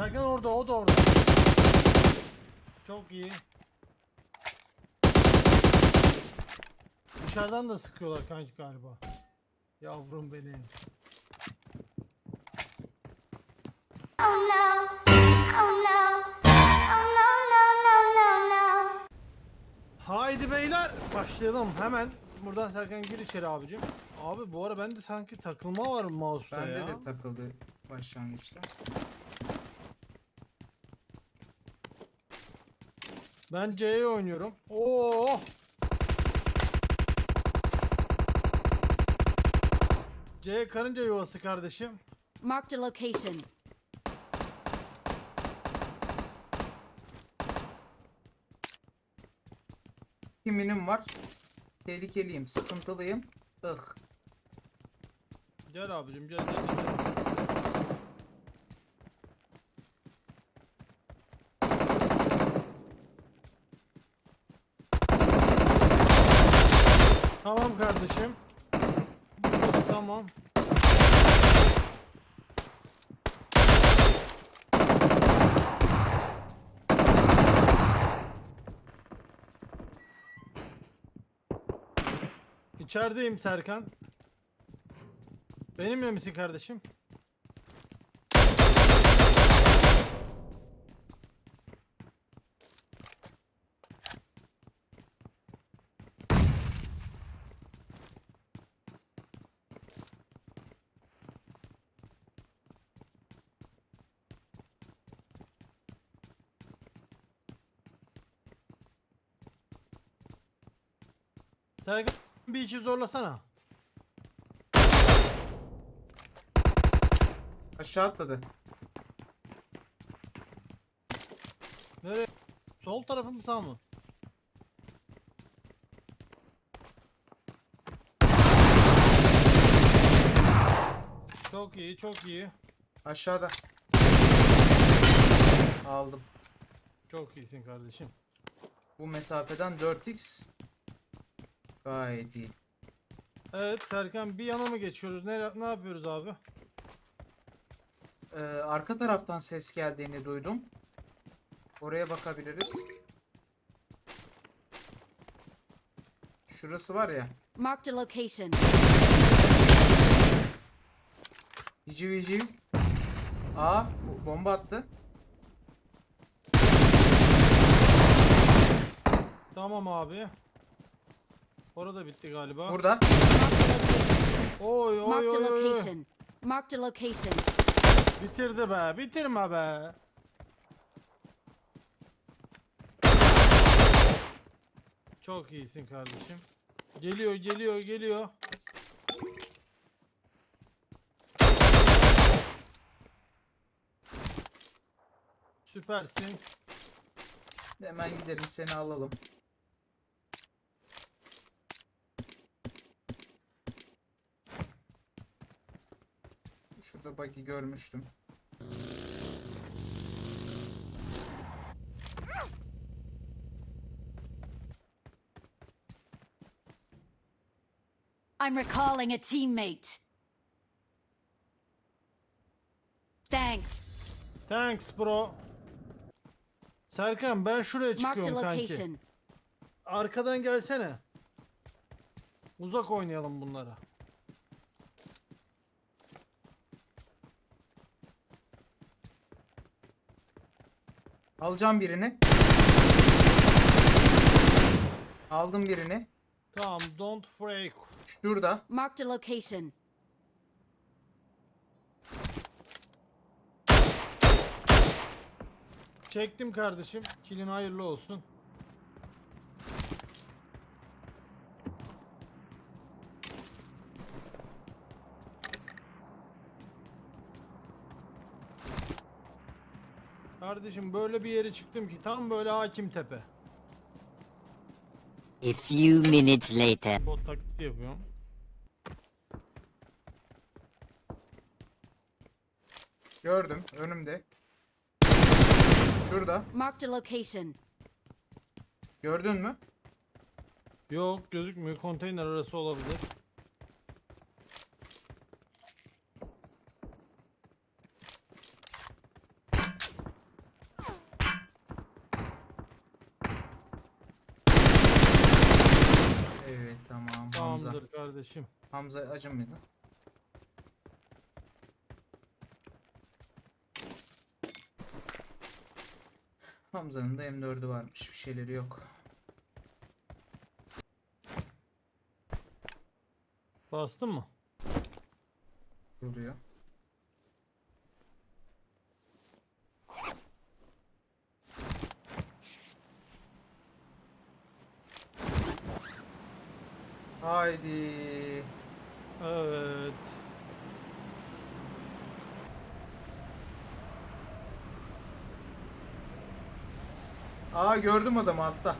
Serkan orada, o da orada. Çok iyi. Dışarıdan da sıkıyorlar kanki galiba. Yavrum benim. Oh no. Oh no. Oh no, no, no, no, no. Haydi beyler başlayalım hemen. Buradan Serkan gir içeri abicim. Abi bu ara bende sanki takılma var mouse'da Bende ya. de takıldı başlangıçta. Ben C'ye oynuyorum. Oo! C karınca yuvası kardeşim. Marked a location. Kiminim var? Tehlikeliyim, sıkıntılıyım. Ih. Gel abicim gel gel. gel. Tamam kardeşim. Tamam. İçerideyim Serkan. Benimle misin kardeşim? Serkan bir içi zorlasana. Aşağı atladı. Nereye? Sol tarafı mı sağ mı? Çok iyi, çok iyi. Aşağıda. Aldım. Çok iyisin kardeşim. Bu mesafeden 4x. Gayet iyi. Evet Serkan bir yana mı geçiyoruz? Ne, ne yapıyoruz abi? Ee, arka taraftan ses geldiğini duydum. Oraya bakabiliriz. Şurası var ya. Marked a location. Hiciv hiciv. Aa bomba attı. Tamam abi. Orada bitti galiba. Burada. Oy oy Marked a oy oy. location. Marked a location. Bitirdi be. Bitirme be. Çok iyisin kardeşim. Geliyor, geliyor, geliyor. Süpersin. Hemen gidelim seni alalım. Şurada bug'i görmüştüm. I'm recalling a teammate. Thanks. Thanks bro. Serkan ben şuraya Marked a çıkıyorum kanki. location. Arkadan gelsene. Uzak oynayalım bunlara. Alacağım birini. Aldım birini. Tamam, don't freak. Şurada. Marked a location. Çektim kardeşim. Kilin hayırlı olsun. Kardeşim böyle bir yere çıktım ki tam böyle hakim tepe. A few minutes later. Bot taklidi yapıyorum. Gördüm. Önümde. Şurada. Marked a location. Gördün mü? Yok gözükmüyor. Konteyner arası olabilir. Kardeşim. Hamza acım mıydı? Hamza'nın da M4'ü varmış. Bir şeyleri yok. Bastın mı? Duruyor. Haydi. Evet. Aa gördüm adamı altta.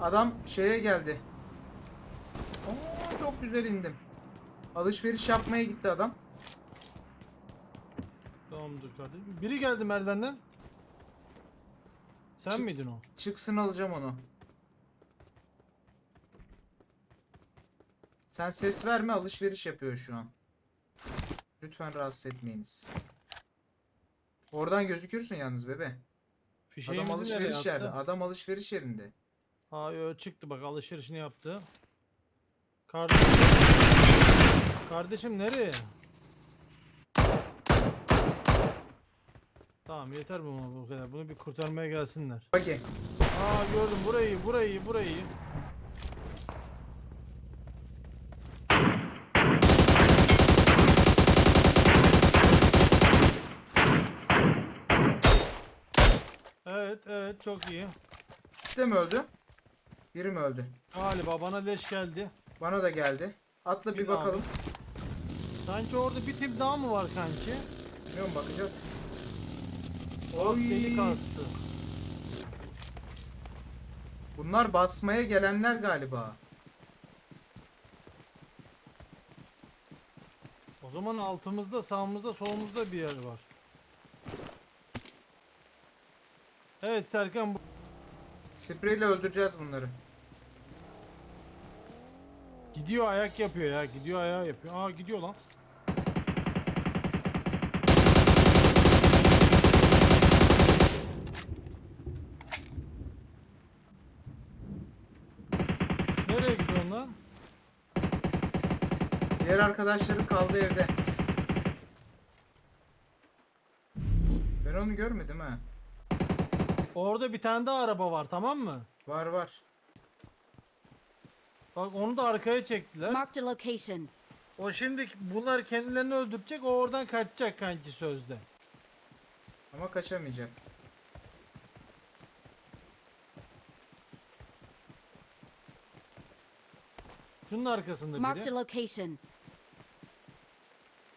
Adam şeye geldi. Oo, çok güzel indim. Alışveriş yapmaya gitti adam. Tamamdır kardeşim. Biri geldi merdivenden. Sen Çık- miydin o? Çıksın alacağım onu. Sen ses verme alışveriş yapıyor şu an. Lütfen rahatsız etmeyiniz. Oradan gözükürsün yalnız bebe. Adam Fişeğimizi nereye alışveriş attı? yerde. Adam alışveriş yerinde. Ha yo, çıktı bak alışverişini yaptı. Kardeşim. Kardeşim nereye? Tamam yeter bu bu kadar. Bunu bir kurtarmaya gelsinler. Bagi. Aa gördüm burayı burayı burayı. Evet evet çok iyi. De mi öldü? Biri mi öldü? Galiba bana leş geldi. Bana da geldi. Atla bir Bir bakalım. Sanki orada bir tip daha mı var kanki? Bilmiyorum bakacağız. Oy. Oy. Deli kastı. Bunlar basmaya gelenler galiba. O zaman altımızda, sağımızda, solumuzda bir yer var. Evet Serkan bu. Spreyle öldüreceğiz bunları. Gidiyor ayak yapıyor ya. Gidiyor ayağı yapıyor. Aa gidiyor lan. Nereye gidiyorsun lan? Diğer arkadaşları kaldı evde. Ben onu görmedim ha. Orada bir tane daha araba var tamam mı? Var var. Bak onu da arkaya çektiler. Marked a location. O şimdi bunlar kendilerini öldürecek o oradan kaçacak kanki sözde. Ama kaçamayacak. Şunun arkasında Marked biri. a location.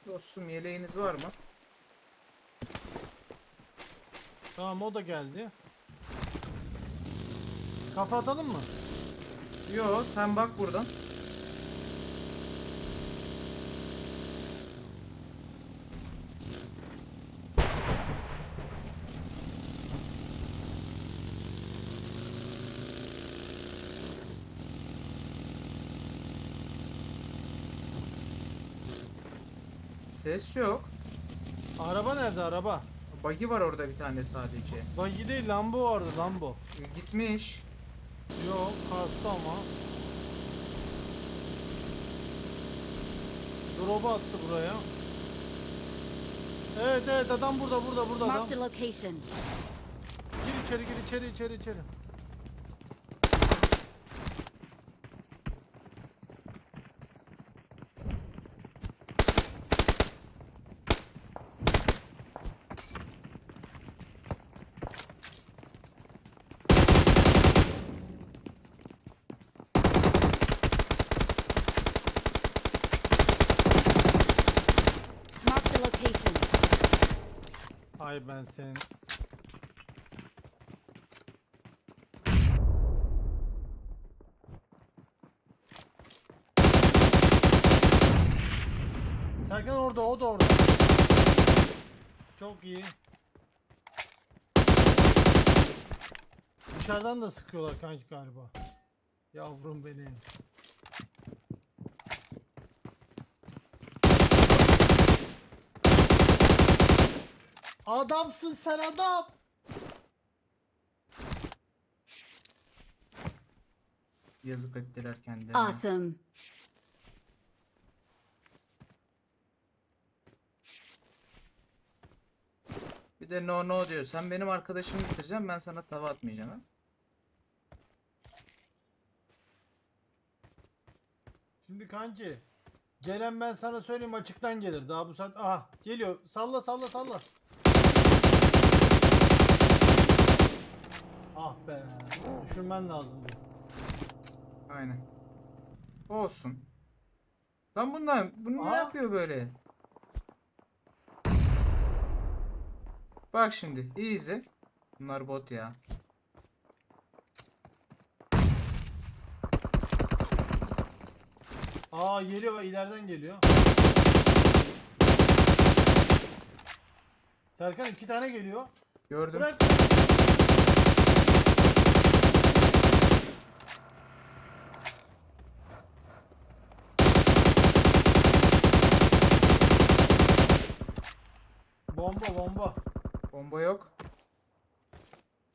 Dostum yeleğiniz var mı? Tamam o da geldi. Kafa atalım mı? Yo sen bak buradan. Ses yok. Araba nerede araba? Buggy var orada bir tane sadece. Buggy değil Lambo vardı Lambo. E, Gitmiş. Yok kastı ama. Drop'u attı buraya. Evet evet adam burada burada burada adam. Marked a location. Gir içeri gir içeri içeri içeri. Marked a location. Ay ben senin. Serkan orada o da orada. Çok iyi. Dışarıdan da sıkıyorlar kanki galiba. Yavrum benim. Adamsın sen adam. Yazık ettiler kendilerine. Awesome. Bir de no no diyor. Sen benim arkadaşımı bitireceksin ben sana tava atmayacağım ha. Şimdi kanki. Gelen ben sana söyleyeyim açıktan gelir. Daha bu saat. Aha geliyor. Salla salla salla. Ah be. Düşürmen lazımdı. Aynen. Olsun. Lan bunlar bunu ne Aa. yapıyor böyle? Bak şimdi iyi izle. Bunlar bot ya. Aa geliyor ileriden geliyor. Serkan iki tane geliyor. Gördüm. Bırak. Bomba bomba. Yok.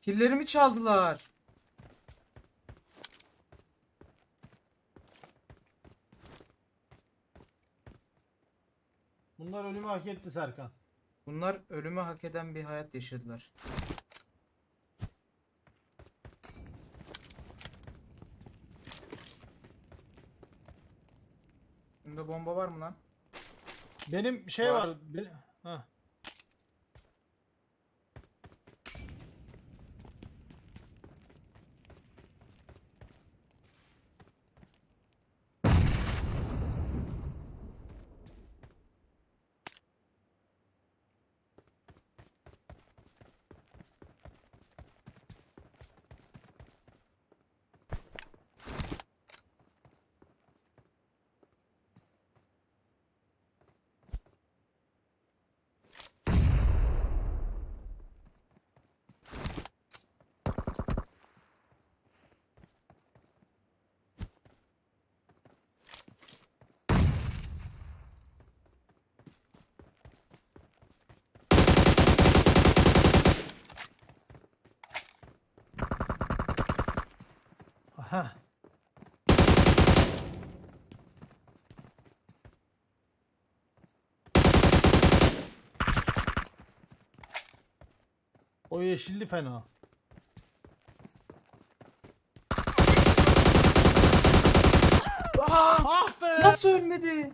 Killerimi çaldılar. Bunlar ölümü hak etti Serkan. Bunlar ölümü hak eden bir hayat yaşadılar. Bunda bomba var mı lan? Benim şey Var. var. Benim... Heh. Aha. O yeşilli fena. Ah be! Nasıl ölmedi?